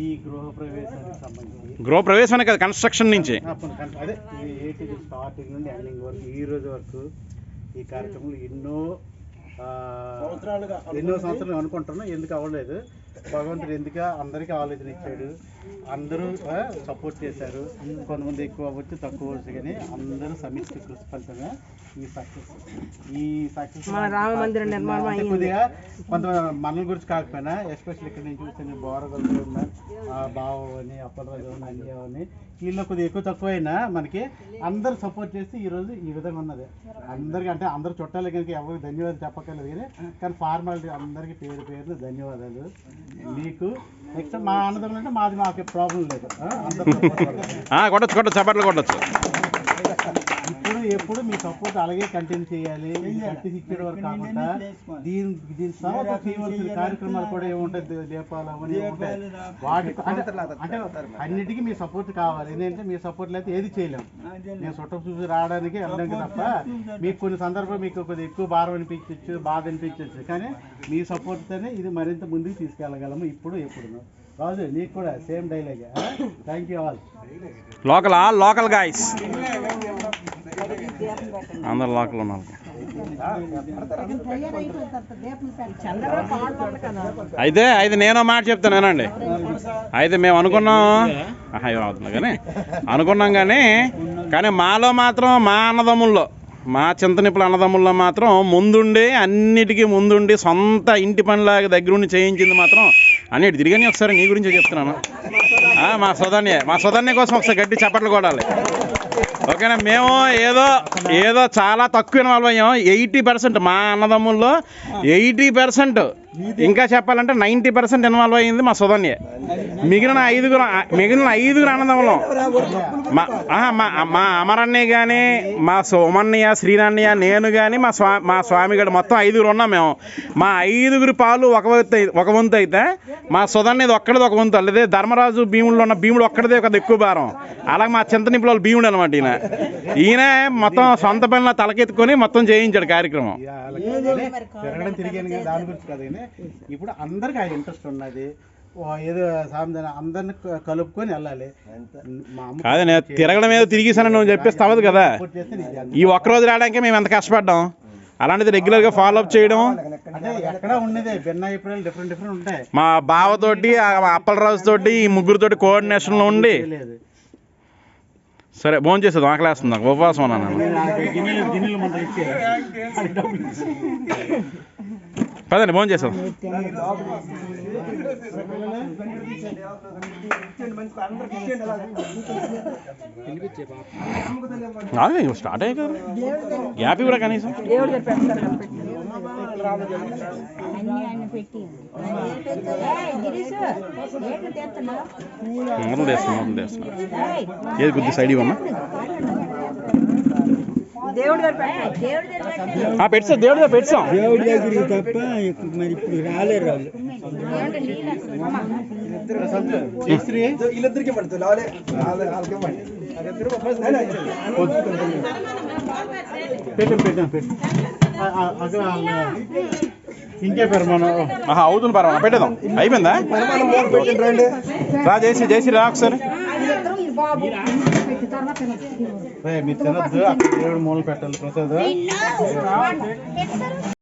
ఈ గృహ ప్రవేశానికి సంబంధించి. గృహ ప్రవేశానికి కదా కన్స్ట్రక్షన్ నుంచి. అదే ఏటి స్టార్టింగ్ నుండి ఎండింగ్ వరకు ఈ రోజు వరకు ఈ కార్యక్రమంలో ఎన్నో ఆ, ఎన్నో సంవత్సరాలు అనుకుంటున్నాం. ఎందుకు అవ్వలేదు? భగవంతుడు ఎందుకు అందరికీ ఆలోచన ఇచ్చాడు? అందరూ సపోర్ట్ చేశారు. కొంతమంది ఎక్కువ అవ్వచ్చు తక్కువ అవ్వచ్చు కానీ అందరూ సమిష్టి కృషి ఫలితంగా ఈ సక్సెస్ ఈ సక్సెస్ రామ మందిర నిర్మాణం. కొద్దిగా కొంత మనల గురించి కాకపోయినా ఎస్పెషల్ ఇక్కడ నుంచి చూసిన బోరగలు ఉన్న ఆ బావ అని అప్పలరాజు అని అంజా అని వీళ్ళు కొద్దిగా ఎక్కువ తక్కువ అయినా మనకి అందరు సపోర్ట్ చేసి ఈ రోజు ఈ విధంగా ఉన్నది. అందరికి అంటే అందరు చుట్టాలు కనుక ఎవరికి ధన్యవాదాలు చెప్పక్కర్లేదు కానీ కానీ ఫార్మాలిటీ అందరికీ పేరు పేరు ధన్యవాదాలు. మీకు నెక్స్ట్ మా ఆనందం అంటే మాది మాకు ప్రాబ్లం లేదు. కొట్టచ్చు కొట్టచ్చు చప్పట్లు కొట్టచ్చు. ఎప్పుడు మీ సపోర్ట్ అలాగే కంటిన్యూ చేయాలి. సర్టిఫికేట్ వరకు కాకుండా దీని దీని తర్వాత చేయవలసిన కార్యక్రమాలు కూడా ఏముంటాయి? దీపాలు అవన్నీ ఉంటాయి వాటి అంటే అన్నిటికీ మీ సపోర్ట్ కావాలి. ఎందుకంటే మీ సపోర్ట్ లేకపోతే ఏది చేయలేం. నేను చుట్టం చూసి రావడానికి వెళ్ళడానికి తప్ప మీకు కొన్ని సందర్భాలు మీకు కొద్దిగా ఎక్కువ భారం అనిపించవచ్చు బాధ అనిపించవచ్చు కానీ మీ సపోర్ట్తోనే ఇది మరింత ముందుకు తీసుకెళ్ళగలము ఇప్పుడు ఎప్పుడు రాజు నీకు కూడా same dialogue thank you all local all local guys అందరు లోకల్ ఉన్నారు అయితే అయితే నేను మాట చెప్తాను వినండి. అయితే మేము అనుకున్నాం. అవుతుంది కానీ. అనుకున్నాం కానీ కానీ మాలో మాత్రం మా అన్నదమ్ముల్లో మా చింతనిప్పుల అన్నదమ్ముల్లో మాత్రం ముందుండి అన్నిటికీ ముందుండి సొంత ఇంటి పనిలాగా దగ్గరుండి చేయించింది మాత్రం అన్నిటి తిరిగని ఒకసారి నీ గురించి చెప్తున్నాను. మా సోదన్య మా సోదన్య కోసం ఒకసారి గట్టి చప్పట్లు కొడాలి ఓకేనా మేము ఏదో ఏదో చాలా తక్కువ ఇన్వాల్వ్ అయ్యాం ఎయిటీ పర్సెంట్ మా అన్నదమ్ముల్లో ఎయిటీ పర్సెంట్ ఇంకా చెప్పాలంటే నైంటీ పర్సెంట్ ఇన్వాల్వ్ అయ్యింది మా సుధన్య. మిగిలిన ఐదుగురు మిగిలిన ఐదుగురు ఆనందంలో మా ఆహా, మా మా అమరన్నయ్య కానీ మా సోమన్నయ్య శ్రీనాన్నయ్య నేను కానీ మా స్వా మా స్వామి గడు మొత్తం ఐదుగురు ఉన్నాం మేము. మా ఐదుగురు పాలు ఒక ఒక వంతు అయితే మా సుధన్యది ఒక్కడిది ఒక వంతు అల్లదే ధర్మరాజు భీముల్లో ఉన్న భీముడు ఒక్కడిదే ఒక ఎక్కువ భారం. అలాగే మా చింతనిప్పుల వాళ్ళు భీముడు అనమాట ఈయన. ఈయన మొత్తం సొంత పనిలో తలకెత్తుకొని మొత్తం చేయించాడు కార్యక్రమం. కానీ ఇప్పుడు అందరికి ఆ ఇంట్రెస్ట్ ఉన్నది. ఏదో సాయంత్రం అందరిని కలుపుకొని వెళ్ళాలి. మా అమ్మ కాదు నేను తిరగడం ఏదో తిరిగేసానని నువ్వు చెప్పేస్తే అవ్వదు కదా. ఈ ఒక్కరోజు రావడానికి మేము ఎంత కష్టపడ్డాం. అలాంటిది రెగ్యులర్గా ఫాలో అప్ చేయడం. అంటే ఎక్కడ ఉండేది? భిన్న అభిప్రాయాలు డిఫరెంట్ డిఫరెంట్ ఉంటాయి. మా బావతోటి అప్పలరాజు తోటి ఈ ముగ్గురితోటి కోఆర్డినేషన్లో ఉండి. లేదు. సరే భోజనం చేసేది ఆకలేస్తుంది నాకు. ఉపవాసం ఉన్నాను. పదండి భోజనం చేసేది అదే స్టార్ట్ అయ్యే కదా. గ్యాప్ కూడా కనీసం? మొదలు ఏది కొద్ది సైడ్ ఇవ్వమ్మా. దేవుడి దగ్గర పెట్టాలి దేవుడి దగ్గర పెట్టు. ఆ, పెట్టాం పెట్టాం దేవుడి దగ్గరికి తప్ప మరి ఇప్పుడు రాలేరు వాళ్ళు వీళ్ళిద్దరికి పడుతుంది పెట్టాం పెట్టాం పెట్టాం. ఆ- ఆ- అక్కడ ఇంకే పేరు మనం ఆహా అవుతుంది పర్వాలేదు. పెట్టేద్దాం. అయిపోయిందా? రా చేసి చేసి రా ఒకసారి మీరు? తినద్దు అక్కడ దేవుడు మూల పెట్టాలి ప్రసాద్.